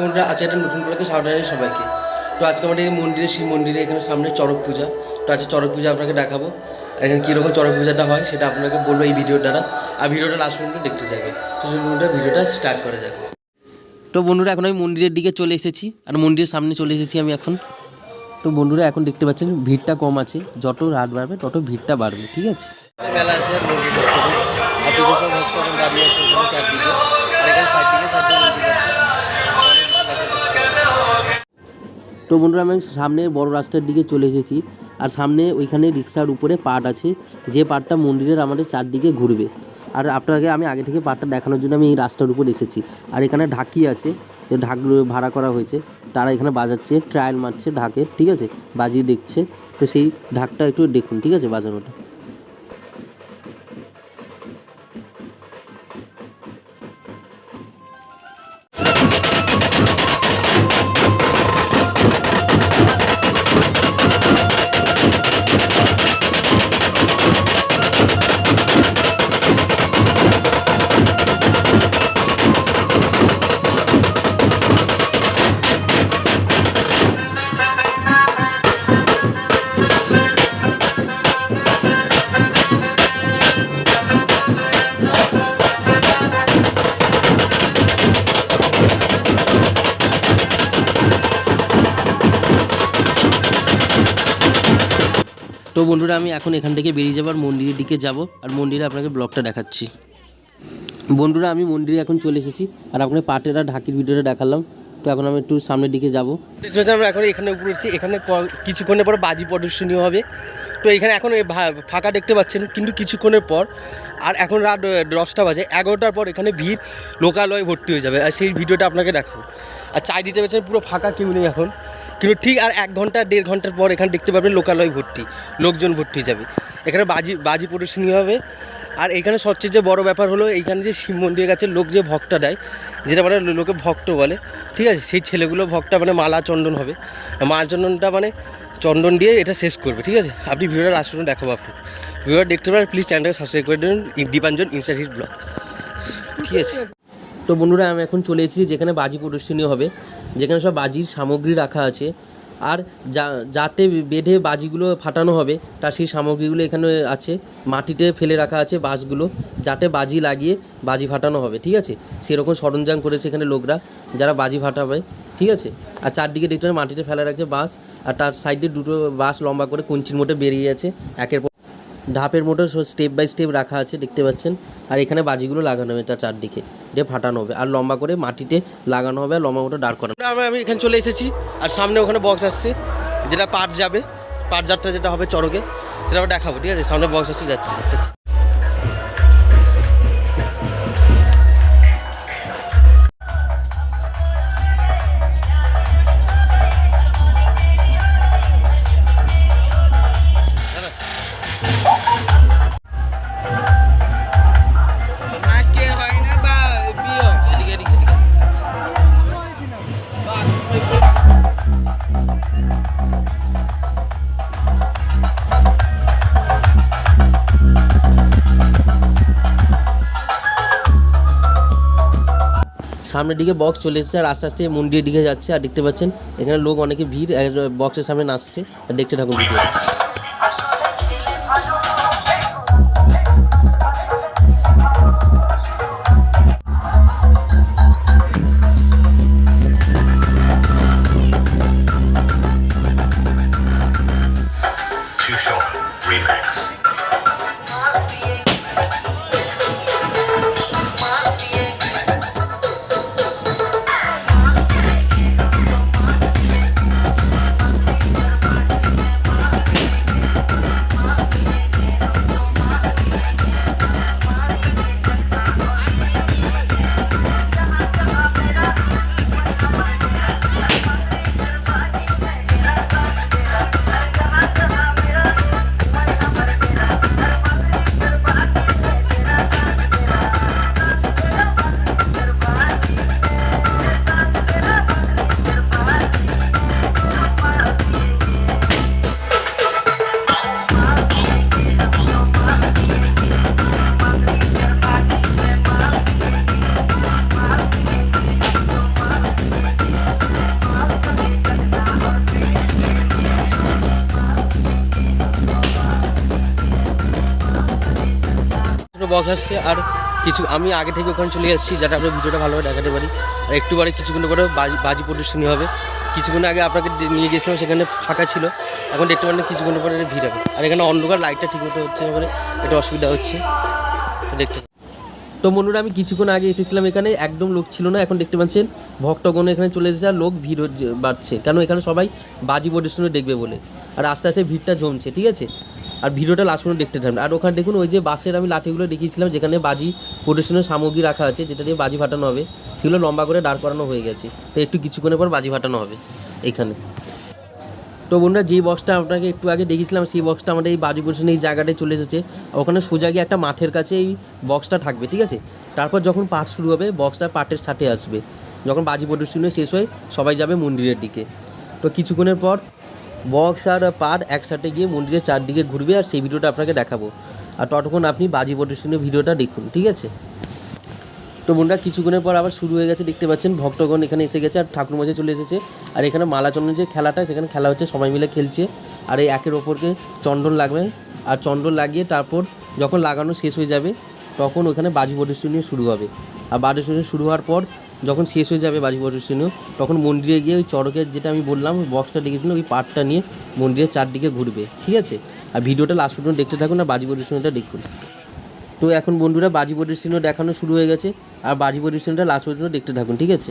আমরা আছে একটা নতুন ব্লগে স্বাগত সবাইকে। তো আজকে আমাদের এই মন্দিরে, শিব মন্দিরে এখানে সামনে চড়ক পূজা। তো আজকে চড়ক পূজা আপনাকে দেখাবো। এখানে কীরকম চড়ক পূজাটা হয় সেটা আপনাকে বলব এই ভিডিওর দ্বারা। আর ভিডিওটা লাস্ট পর্যন্ত দেখতে যাবে। তো ভিডিওটা স্টার্ট করা যাক। তো বন্ধুরা, এখন আমি মন্দিরের দিকে চলে এসেছি। আর মন্দিরের সামনে চলে এসেছি আমি এখন। তো বন্ধুরা, এখন দেখতে পাচ্ছেন ভিড়টা কম আছে। যত রাত বাড়বে, তত ভিড়টা বাড়বে, ঠিক আছে? মেলা আছে চারদিকে। তো বন্ধুরা আমি সামনে বড় রাস্তার দিকে চলে এসেছি। আর সামনে ওইখানে রিক্সার উপরে পাট আছে। যে পাটটা মন্দিরের আমাদের চারদিকে ঘুরবে। আর আপনাকে আমি আগে থেকে পাটটা দেখানোর জন্য আমি এই রাস্তার উপর এসেছি। আর এখানে ঢাকি আছে। যে ঢাকগুলো ভাড়া করা হয়েছে। তারা এখানে বাজাচ্ছে, ট্রায়াল মারছে ঢাকে, ঠিক আছে? বাজিয়ে দেখছে। তো সেই ঢাকটা একটু দেখুন, ঠিক আছে? বাজানোটা। বন্ধুরা, আমি এখন এখান থেকে বেরিয়ে যাবার মন্দিরের দিকে যাব। আর মন্দিরে আপনাকে ব্লগটা দেখাচ্ছি। বন্ধুরা, আমি মন্দিরে এখন চলে এসেছি আর আপনাকে পাটের আর ঢাকির ভিডিওটা দেখালাম। তো এখন আমি একটু সামনের দিকে যাব। আমরা এখন এখানে উপরে এখানে কিছুক্ষণের পর বাজি প্রদর্শনী হবে। তো এখানে এখন ফাঁকা দেখতে পাচ্ছেন, কিন্তু কিছুক্ষণের পর আর এখন রাত দশটা বাজে। এগারোটার পর এখানে ভিড়, লোকালয়ে ভর্তি হয়ে যাবে। আর সেই ভিডিওটা আপনাকে দেখাবো। আর চাই দিতে পারছেন পুরো ফাঁকা কেউ নেই এখন। কিন্তু ঠিক আর এক ঘণ্টা, দেড় ঘণ্টার পর এখানে দেখতে পাবেন লোকালয় ভর্তি, লোকজন ভর্তি যাবে। এখানে বাজি বাজি প্রদর্শনী হবে। আর এখানে সবচেয়ে যে বড় ব্যাপার হলো, এইখানে যে শিব মন্দিরের কাছে লোক যে ভক্তটা দেয়, যেটা মানে লোকে ভক্ত বলে, ঠিক আছে? সেই ছেলেগুলো ভক্তটা মানে মালা চন্দন হবে। মালা চন্দনটা মানে চন্দন দিয়ে এটা শেষ করবে, ঠিক আছে? আপনি ভিডিওটা লাস্ট পর্যন্ত দেখাবো আপনি। ভিডিওটা দেখতে পারেন প্লিজ চ্যানেলটাকে সাবস্ক্রাইব করে দিন। দীপাঞ্জন ইনস্টা হিট ব্লগ ঠিক আছে? তো বন্ধুরা, আমি এখন চলে এসেছি যেখানে বাজি প্রদর্শনী হবে, যেখানে সব বাজির সামগ্রী রাখা আছে। আর যা, যাতে বেঁধে বাজিগুলো ফাটানো হবে, তার সেই সামগ্রীগুলো এখানে আছে। মাটিতে ফেলে রাখা আছে বাঁশগুলো, যাতে বাজি লাগিয়ে বাজি ফাটানো হবে, ঠিক আছে? সেরকম সরঞ্জাম করেছে এখানে লোকরা, যারা বাজি ফাটাবে, ঠিক আছে? আর চারদিকে দেখতে মাটিতে ফেলা রাখছে বাঁশ, আর তার সাইডে দুটো বাঁশ লম্বা করে কঞ্চির মোটে বেরিয়ে আছে, একের পর ধাপের মতো স্টেপ বাই স্টেপ রাখা আছে, দেখতে পাচ্ছেন। আর এখানে বাজিগুলো লাগানো হবে তার চারদিকে, এটা ফাটানো হবে। আর লম্বা করে মাটিতে লাগানো হবে আর লম্বা মতো দাঁড় করানো হবে। আমি এখানে চলে এসেছি আর সামনে ওখানে বক্স আসছে, যেটা পাট যাবে, পাট যাত্রা যেটা হবে চড়কে, সেটা দেখাবো, ঠিক আছে? সামনে বক্স আসছে, যাচ্ছে সামনের দিকে বক্স চলে এসেছে আর আস্তে আস্তে মন্দিরের দিকে যাচ্ছে। আর দেখতে পাচ্ছেন, এখানে লোক অনেকে ভিড় বক্সের সামনে নাচছে। আর দেখতে থাকুন। বক্স আসছে আর কিছু, আমি আগে থেকে ওখানে চলে যাচ্ছি যাতে আপনার ভিডিওটা ভালোভাবে দেখাতে পারি। আর একটু পরে কিছুক্ষণ পরে বাজি বাজি প্রদর্শনী হবে। কিছুক্ষণ আগে আপনাকে নিয়ে গেছিলাম সেখানে ফাঁকা ছিল। এখন দেখতে পারেন কিছুক্ষণ পরে ভিড় হবে। আর এখানে অন্ধকার লাইটটা ঠিক মতো হচ্ছে না একটু অসুবিধা হচ্ছে। দেখতে তো বন্ধুরা, আমি কিছুক্ষণ আগে এসেছিলাম এখানে, একদম লোক ছিল না। এখন দেখতে পাচ্ছেন, ভক্তগণ এখানে চলে এসেছে আর লোক ভিড় বাড়ছে। কেন এখানে সবাই বাজি প্রদর্শনী দেখবে বলে। আর আস্তে আস্তে ভিড়টা জমছে, ঠিক আছে? আর ভিডিওটা লাস্ট পর্যন্ত দেখতে থাকবেন। আর ওখানে দেখুন, ওই যে বাসের আমি লাঠিগুলো দেখিয়েছিলাম, যেখানে বাজি প্রদর্শনের সামগ্রী রাখা আছে, যেটা দিয়ে বাজি ফাটানো হবে, সেগুলো লম্বা করে দাঁড় করানো হয়ে গেছে। তো একটু কিছুক্ষণের পর বাজি ফাটানো হবে এইখানে তো বন্ধুরা যে বক্সটা আপনাকে একটু আগে দেখিয়েছিলাম, সেই বক্সটা আমাদের এই বাজি প্রদর্শনী এই জায়গাটায় চলে এসেছে। ওখানে সোজা গিয়ে একটা মাঠের কাছে এই বক্সটা থাকবে, ঠিক আছে? তারপর যখন পাঠ শুরু হবে বক্সটা পাঠের সাথে আসবে। যখন বাজি প্রদর্শনী শেষ হয়, সবাই যাবে মন্দিরের দিকে। তো কিছুক্ষণের পর বক্স আর পাট একসাথে গিয়ে মন্দিরের চারদিকে ঘুরবে আর সেই ভিডিওটা আপনাকে দেখাবো। আর ততক্ষণ আপনি বাজি প্রদর্শনীর ভিডিওটা দেখুন, ঠিক আছে? তো বন্ধুরা, কিছুক্ষণের পর আবার শুরু হয়ে গেছে, দেখতে পাচ্ছেন ভক্তগণ এখানে এসে গেছে আর ঠাকুর মজা চলে এসেছে। আর এখানে মালাচন্দন যে খেলাটা, সেখানে খেলা হচ্ছে, সবাই মিলে খেলছে। আর এই একের ওপরকে চন্দন লাগবে, আর চন্দন লাগিয়ে তারপর যখন লাগানো শেষ হয়ে যাবে, তখন ওখানে বাজি প্রদর্শনী শুরু হবে। আর বাজি প্রদর্শনী শুরু হওয়ার পর যখন শেষ হয়ে যাবে বাজি প্রদর্শনী তখন মন্দিরে গিয়ে ওই চড়কের যেটা আমি বললাম, ওই বক্সটা ডেকেছিলাম ওই পাটটা নিয়ে মন্দিরের চারদিকে ঘুরবে, ঠিক আছে? আর ভিডিওটা লাস্ট পর্যন্ত দেখতে থাকুন আর বাজি প্রদর্শনীটা দেখুন। তো এখন বন্ধুরা, বাজি প্রদর্শনীও দেখানো শুরু হয়ে গেছে, আর বাজি প্রদর্শনীটা লাস্ট পর্যন্ত দেখতে থাকুন, ঠিক আছে?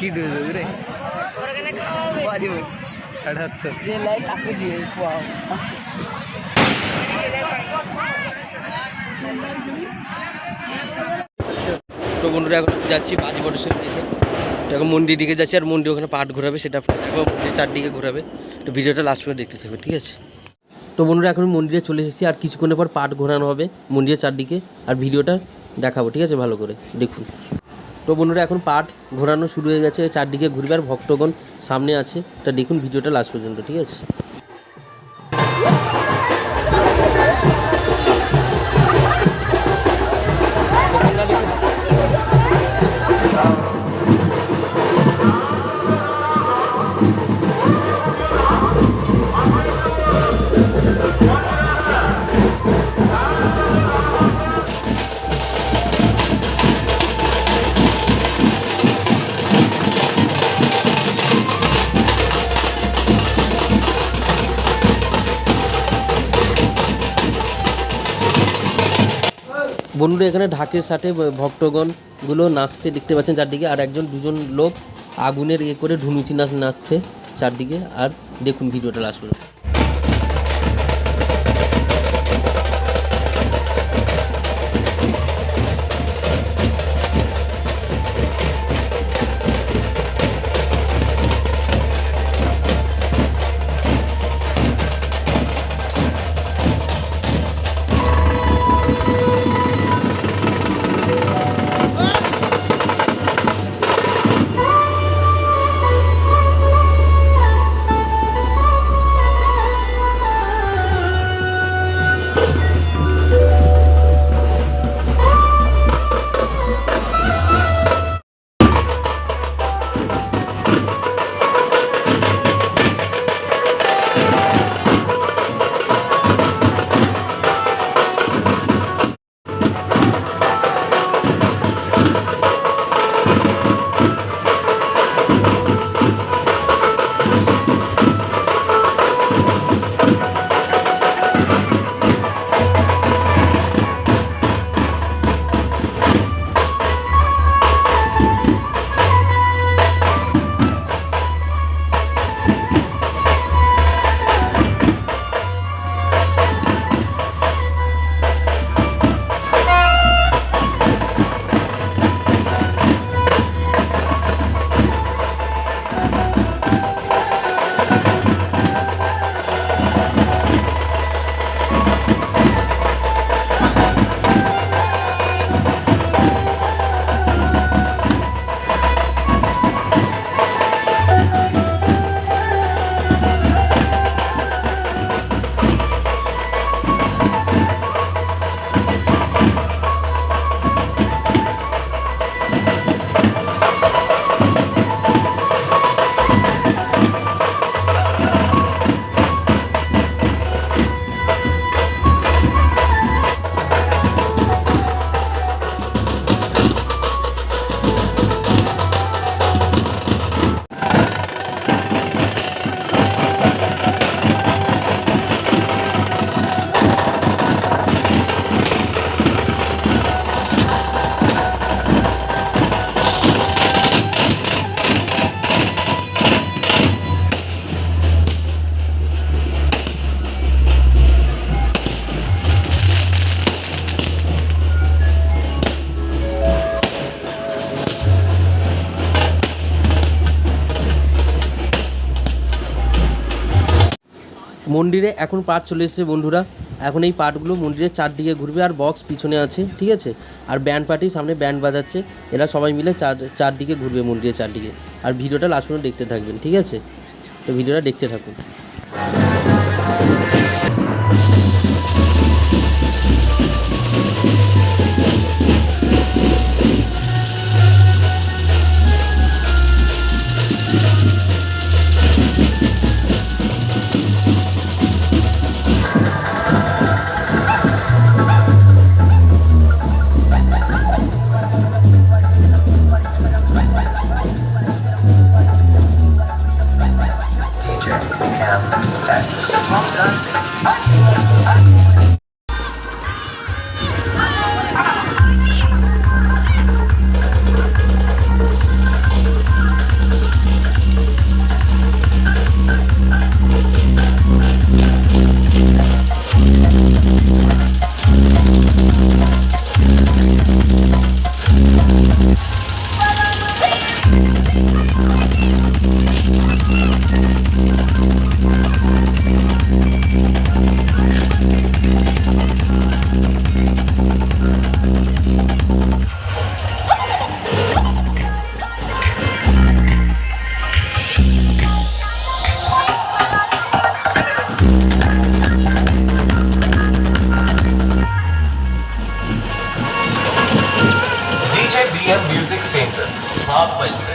কি দিয়ে দেবে রে? এখন যাচ্ছি বাজি দেখে। তো এখন মন্দির দিকে যাচ্ছি আর মন্দির ওখানে পাট ঘোরাবে, সেটা মন্দির চারদিকে ঘোরাবে। তো ভিডিওটা লাস্ট পর্যন্ত দেখতে থাকবে, ঠিক আছে? তো বন্ধুরা, এখন মন্দিরে চলে এসেছি, আর কিছুক্ষণের পর পাট ঘোরানো হবে মন্দিরের চারদিকে, আর ভিডিওটা দেখাবো, ঠিক আছে? ভালো করে দেখুন। তো বন্ধুরা, এখন পাট ঘোরানো শুরু হয়ে গেছে। চারদিকে ঘুরবার ভক্তগণ সামনে আছে। তা দেখুন ভিডিওটা লাস্ট পর্যন্ত, ঠিক আছে? বন্ধুরা এখানে ঢাকের সাথে ভক্তগণগুলো নাচছে, দেখতে পাচ্ছেন চারদিকে, আর একজন, দুজন লোক আগুনের ইয়ে করে ধুনুচি নাচ, নাচছে চারদিকে। আর দেখুন, ভিডিওটা লাস্ট পর্যন্ত। মন্দিরে এখন পাট চলে এসেছে বন্ধুরা। এখন এই পাটগুলো মন্দিরের চারদিকে ঘুরবে আর বক্স পিছনে আছে, ঠিক আছে? আর ব্যান্ড পার্টি সামনে ব্যান্ড বাজাচ্ছে। এরা সবাই মিলে চার, চারদিকে ঘুরবে মন্দিরের চারদিকে। আর ভিডিওটা লাস্ট পর্যন্ত দেখতে থাকবেন, ঠিক আছে? তো ভিডিওটা দেখতে থাকুন। डीजे बीएम म्यूज़िक सेंटर सात मई से।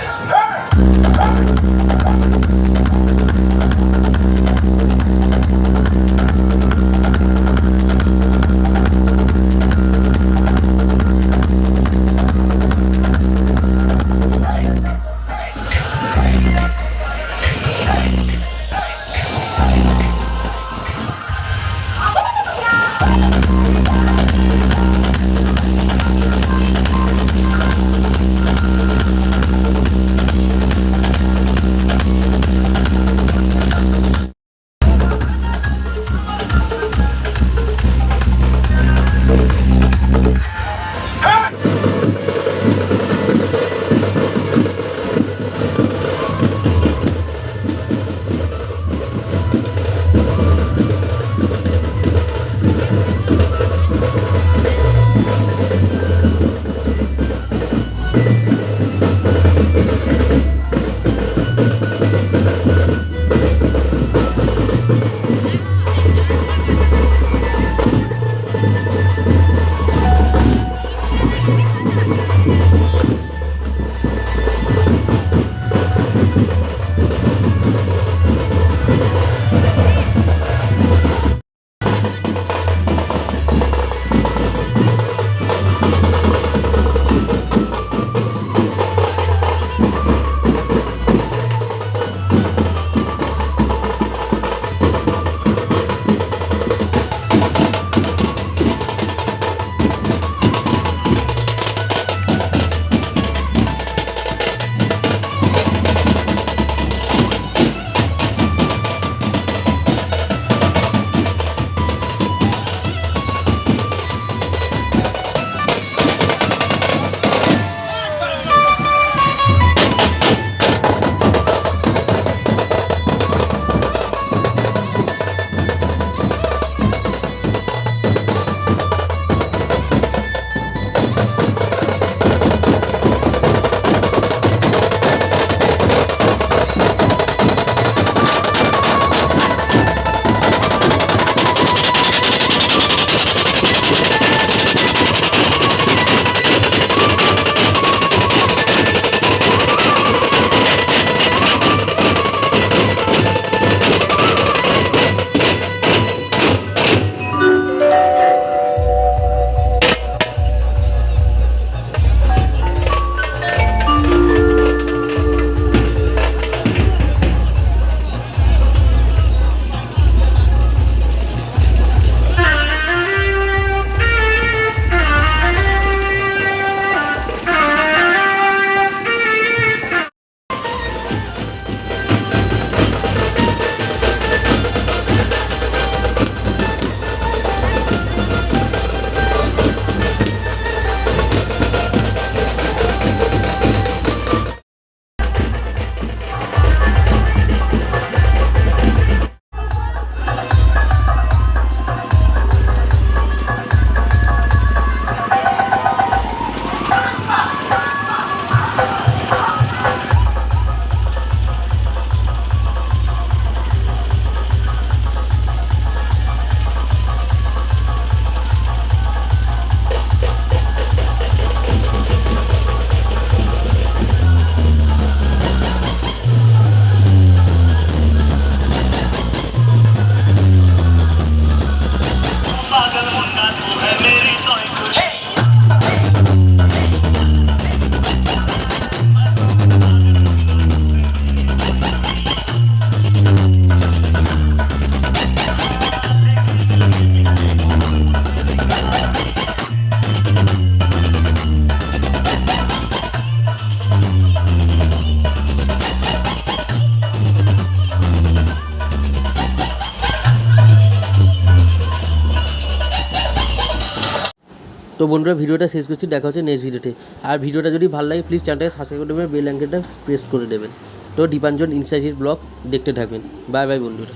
বন্ধুরা, ভিডিওটা শেষ করছি। দেখা হচ্ছে নেক্সট ভিডিওতে আর ভিডিওটা যদি ভালো লাগে প্লিজ চ্যানেলটাকে সাবস্ক্রাইব করে দেবেন বেল আইকনটা প্রেস করে দেবেন। তো দীপাঞ্জন ইনসাইড ব্লগ দেখতে থাকবেন। বাই বাই বন্ধুরা।